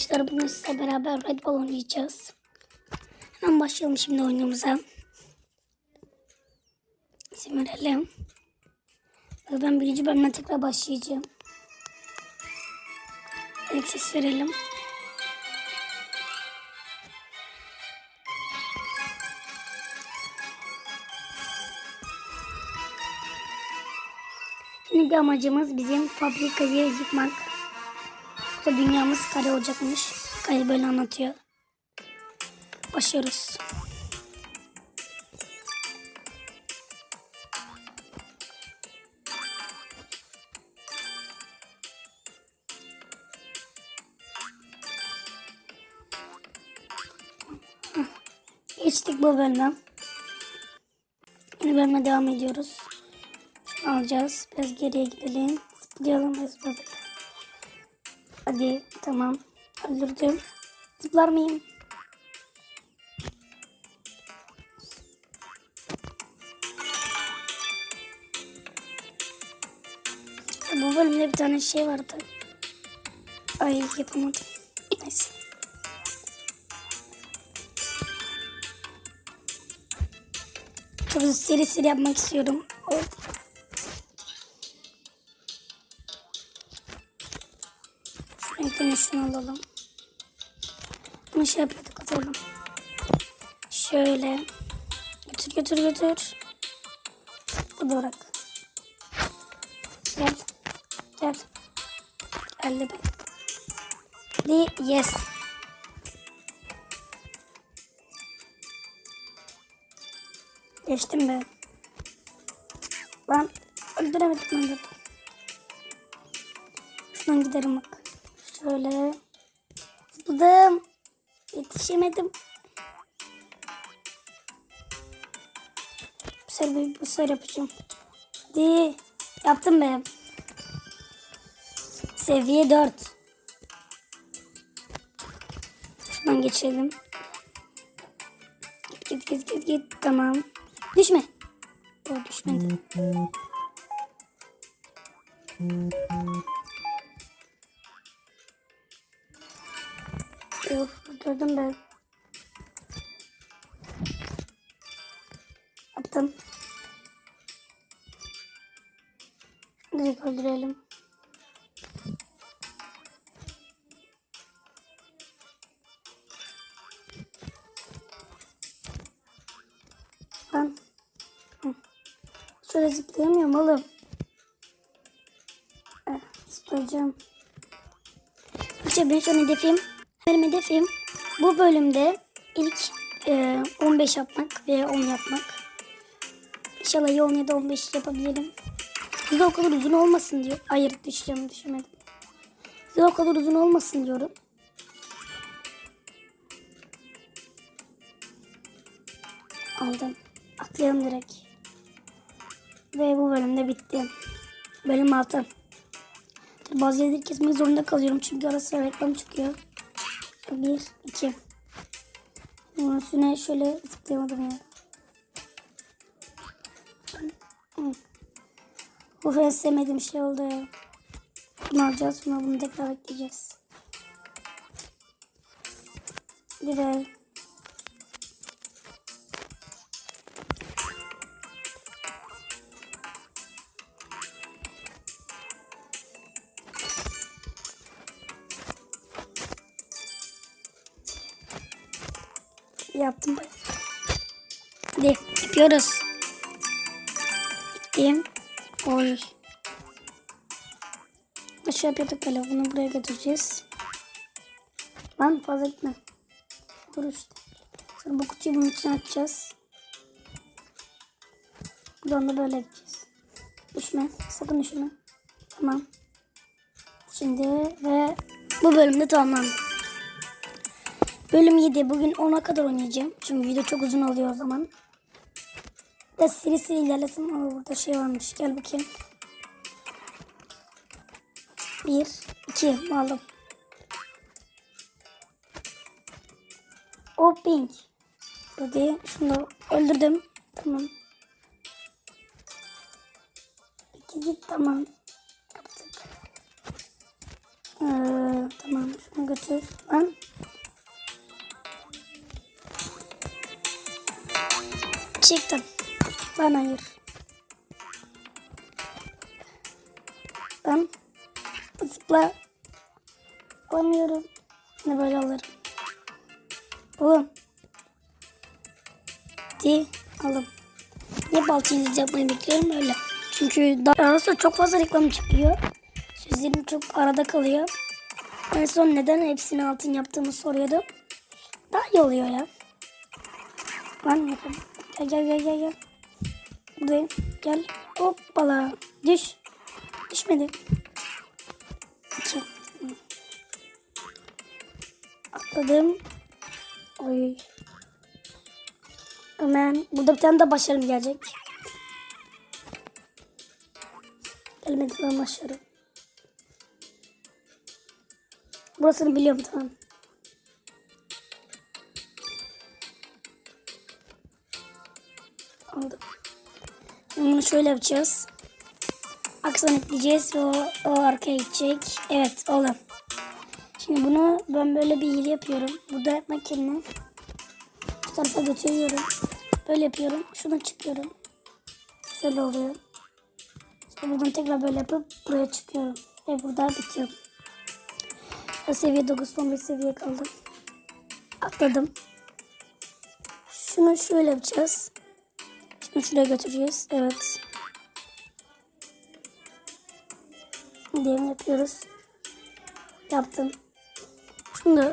Arkadaşlar bugün sizle beraber Red Bull oynayacağız. Hemen başlayalım şimdi oyunumuza. İzin verelim. Ve Ben birinci bölümden tekrar başlayacağım. İlk ses verelim. Şimdi amacımız bizim fabrikayı yıkmak. Bu dünyamız kare olacakmış. Kare böyle anlatıyor. Başlıyoruz. Geçtik bu bölüme. Yeni bölüme devam ediyoruz. Alacağız. Biraz geriye gidelim. Zıplayalım. Zıpladık. Hadi tamam. Öldürdüm. Zıplar mıyım? Bu bölümde bir tane şey vardı. Ay yapamadım. Neyse. Çok seri seri yapmak istiyorum. Oh. Şuradan şunu alalım. Bunu şey yapıyorduk atalım. Şöyle. Götür götür götür. Bu da bırak. Gel. Gel. Geldi be. Hadi yes. Geçtim be. Lan öldüremedim ben de. Şuradan giderim bak. Şöyle. Zıpladım. Yetişemedim. Bu sefer, bir- bu sefer yapacağım. Hadi. Yaptım be. Seviye 4. Şuradan geçelim. Git git git git git. Tamam. Düşme. O düşmedi. Of durdum ben. Attım. Direkt öldürelim. Ben. Şöyle zıplayamıyorum oğlum. Eh, zıplayacağım. İşte benim son hedefim, benim hedefim bu bölümde ilk e, 15 yapmak ve 10 yapmak. İnşallah ya 10 ya da 15 yapabilirim. Video o kadar uzun olmasın diyor. Hayır düşeceğim düşemedim. Video o kadar uzun olmasın diyorum. Aldım. Atlayalım direkt. Ve bu bölümde bitti. Bölüm 6. Bazı yerleri kesmek zorunda kalıyorum çünkü ara reklam çıkıyor. Bir, iki. Bunun üstüne şöyle zıplayamadım ya. Bu en şey oldu ya. Bunu alacağız sonra bunu tekrar bekleyeceğiz. Bir yaptım. Hadi yapıyoruz. Gittim. Oy. Aşağı yapıyorduk böyle. Bunu buraya götüreceğiz. Lan fazla gitme. Dur işte. Sonra bu kutuyu bunun içine açacağız. Buradan da böyle gideceğiz. Düşme. Sakın düşme. Tamam. Şimdi ve bu bölümde tamamlandı. Bölüm 7. Bugün 10'a kadar oynayacağım. Çünkü video çok uzun oluyor o zaman. Da seri seri ilerlesin. Aa, burada şey varmış. Gel bakayım. 1, 2 aldım. O pink. Hadi şunu öldürdüm. Tamam. İki git tamam. Yaptık. Ee, tamam şunu götür. Lan. Çıktım. Lan hayır. Lan. Zıpla. Alamıyorum. Ne böyle alırım. Oğlum. Di aldım. Niye balçayı yapmayı bekliyorum öyle. Çünkü daha arası çok fazla reklam çıkıyor. Sözlerim çok arada kalıyor. En son neden hepsini altın yaptığımı soruyordum. Daha iyi oluyor ya. Lan yapalım. Gel gel gel gel gel. Buradayım. Gel. Hoppala. Düş. Düşmedi. İki. Atladım. Oy. Hemen. Burada bir tane de başarım gelecek. Gelmedi lan başarı. Burasını biliyorum tamam. Bunu şöyle yapacağız. Aksan ekleyeceğiz ve o, o arkaya gidecek. Evet oldu. Şimdi bunu ben böyle bir hile yapıyorum. Burada yapmak yerine bu tarafa götürüyorum. Böyle yapıyorum. Şuna çıkıyorum. Şöyle oluyor. Sonra buradan tekrar böyle yapıp buraya çıkıyorum. Ve burada bitiyor. Ya seviye 9 son bir seviye kaldı. Atladım. Şunu şöyle yapacağız. Şuraya götüreceğiz. Evet. Diyelim yapıyoruz. Yaptım. Şunu da